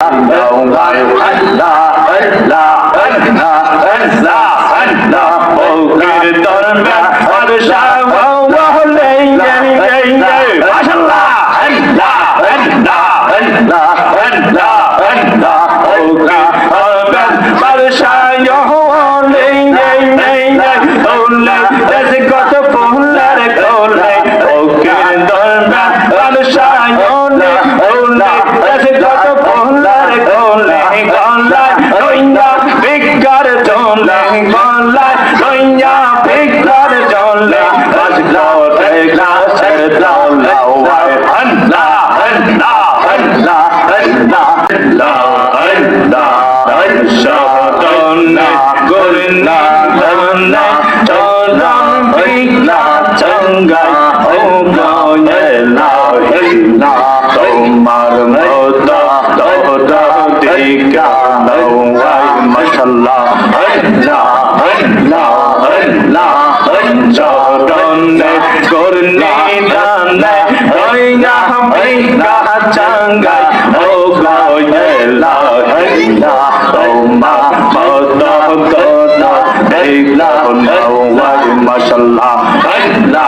Allah তোমার মতো দিকা নয় মশলা মাশাআল্লাহ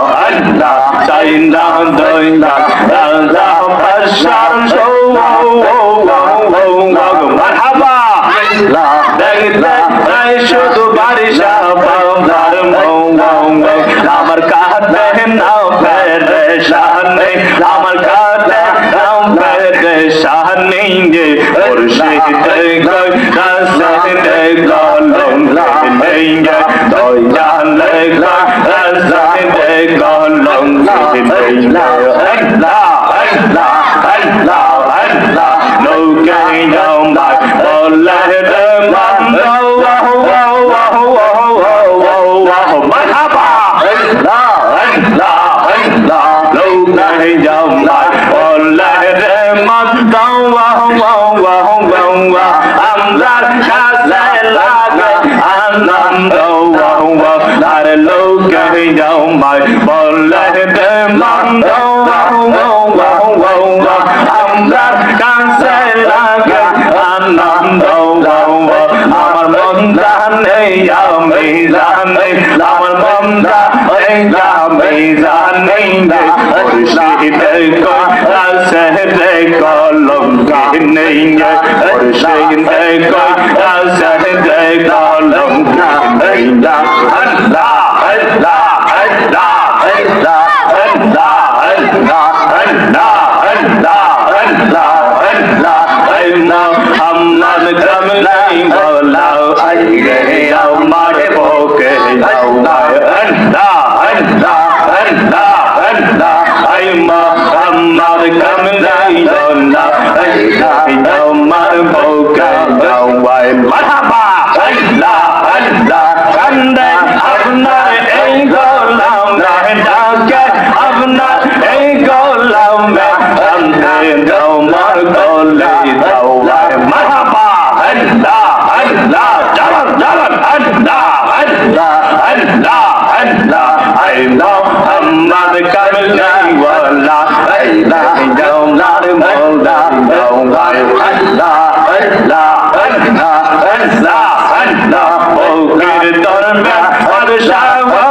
শুধু বারিশা বাউদার মৌ মৌ মৌ আমার কাতে নাও ফেরে সামনে আমার কাতে নাও ফেরে সামনে যে ওর সেই anh là anh là anh là anh là anh là nụ cười đồng bài bờ là đêm mắt đâu mất hấp à anh là anh là anh là nụ cười đồng bài bờ là đêm mắt đâu wow wow wow wow wow I'm not just làm đâu vào vào là để lâu cây nhau mày bỏ lại đêm làm đâu vào vào vào vào vào âm đàn càng sẽ là cái ăn làm đâu đâu vào làm mâm đàn ấy giờ mày đàn ấy làm mâm đàn ấy là mày đàn ấy là là để coi là sẽ dekor lomka neye Orshin dekor asa dekor lomka Inda Allah Oh,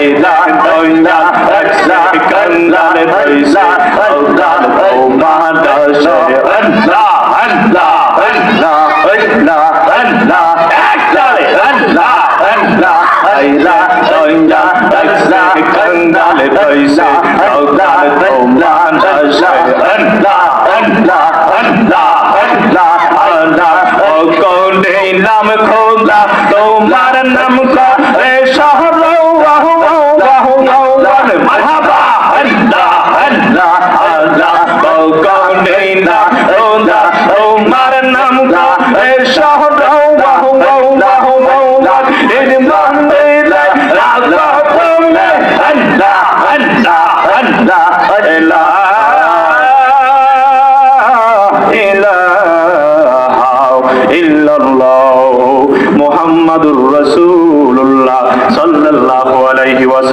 আন্দা ওদা জিকির নিজ মন্দিরে আল্লাহ আকসা কন্দারে পয়সা আল্লাহ ও আল্লাহ আল্লাহ আল্লাহ আল্লাহ একসাথে আল্লাহ আল্লাহ আইলা দইলা আকসা কন্দারে পয়সা আল্লাহ ও মাদাসে আল্লাহ আল্লাহ আল্লাহ আল্লাহ আল্লাহ ও কোনে নাম খোদা তোমার নাম করে শহর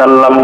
wasallam